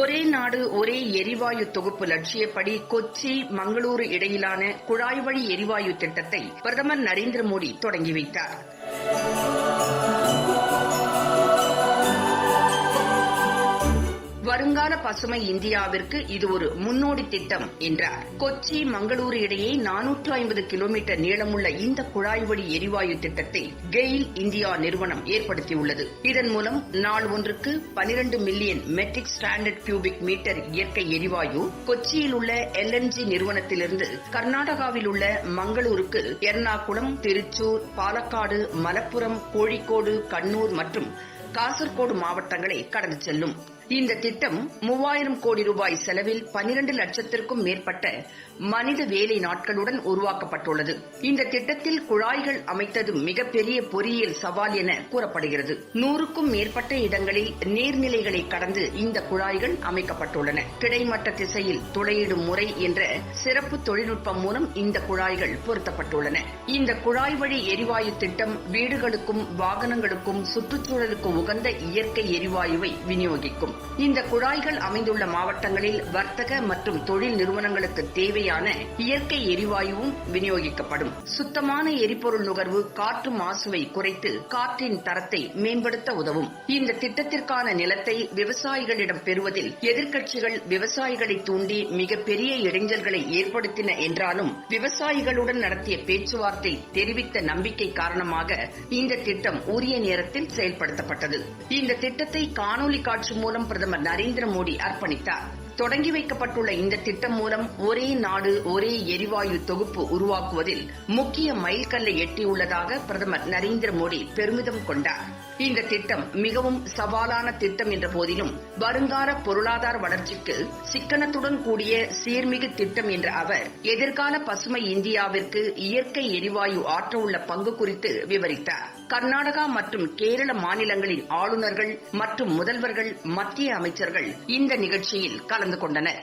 ஒரே நாடு ஒரே எரிவாயு தொகுப்பு லட்சியப்படி கொச்சி மங்களூரு இடையிலான குழாய் வழி எரிவாயு திட்டத்தை பிரதமர் நரேந்திர மோடி தொடங்கி வைத்தார். வருங்கால பசுமை இந்தியாவிற்கு இது ஒரு முன்னோடி திட்டம் என்றார். கொச்சி மங்களூரு இடையே நானூற்று ஐம்பது கிலோமீட்டர் நீளமுள்ள இந்த குழாய் வழி எரிவாயு திட்டத்தை கெயில் இந்தியா நிறுவனம் ஏற்படுத்தியுள்ளது. இதன் மூலம் நாள் ஒன்றுக்கு பனிரண்டு million metric standard cubic metre இயற்கை எரிவாயு கொச்சியில் உள்ள எல்என்ஜி நிறுவனத்திலிருந்து கர்நாடகாவில் உள்ள மங்களூருக்கு எர்ணாகுளம் திருச்சூர் பாலக்காடு மலப்புரம் கோழிக்கோடு கண்ணூர் மற்றும் காசர்கோடு மாவட்டங்களை கடந்து செல்லும். இந்த திட்டம் மூவாயிரம் கோடி ரூபாய் செலவில் பனிரண்டு லட்சத்திற்கும் மேற்பட்ட மனித வேலை நாட்களுடன் உருவாக்கப்பட்டுள்ளது. இந்த திட்டத்தில் குழாய்கள் அமைத்தது மிகப்பெரிய பொறியியல் சவால் என கூறப்படுகிறது. நூறுக்கும் மேற்பட்ட இடங்களில் நீர்நிலைகளை கடந்து இந்த குழாய்கள் அமைக்கப்பட்டுள்ளன. கிடைமட்ட திசையில் துளையிடும் முறை என்ற சிறப்பு தொழில்நுட்பம் மூலம் இந்த குழாய்கள் பொருத்தப்பட்டுள்ளன. இந்த குழாய் வழி எரிவாயு திட்டம் வீடுகளுக்கும் வாகனங்களுக்கும் சுற்றுச்சூழலுக்கு உகந்த இயற்கை எரிவாயுவை விநியோகிக்கும். இந்த குழாய்கள் அமைந்துள்ள மாவட்டங்களில் வர்த்தக மற்றும் தொழில் நிறுவனங்களுக்கு தேவையான இயற்கை எரிவாயுவும் விநியோகிக்கப்படும். சுத்தமான எரிபொருள் நுகர்வு காற்று மாசுவை குறைத்து காற்றின் தரத்தை மேம்படுத்த உதவும். இந்த திட்டத்திற்கான நிலத்தை விவசாயிகளிடம் பெறுவதில் எதிர்க்கட்சிகள் விவசாயிகளை தூண்டி மிகப்பெரிய இடைஞ்சல்களை ஏற்படுத்தின என்றாலும் விவசாயிகளுடன் நடத்திய பேச்சுவார்த்தை தெரிவித்த நம்பிக்கை காரணமாக இந்த திட்டம் உரிய நேரத்தில் செயல்படுத்தப்பட்டது. இந்த திட்டத்தை காணொலி காட்சி மூலம் பிரதமர் நரேந்திர மோடி அர்ப்பணித்தார் தொடங்கி வைக்கப்பட்டுள்ள இந்த திட்டம் மூலம் ஒரே நாடு ஒரே எரிவாயு தொகுப்பு உருவாக்குவதில் முக்கிய மைல்கல்லை எட்டியுள்ளதாக பிரதமர் நரேந்திர மோடி பெருமிதம் கொண்டார். இந்த திட்டம் மிகவும் சவாலான திட்டம் என்ற போதிலும் வருங்கால பொருளாதார வளர்ச்சிக்கு சிக்கனத்துடன் கூடிய சீர்மிகு திட்டம் என்ற அவர் எதிர்கால பசுமை இந்தியாவிற்கு இயற்கை எரிவாயு ஆற்ற உள்ள பங்கு குறித்து விவரித்தார். கர்நாடகா மற்றும் கேரள மாநிலங்களின் ஆளுநர்கள் மற்றும் முதல்வர்கள் மத்திய அமைச்சர்கள் இந்த நிகழ்ச்சியில் கலந்து கொண்டனர்.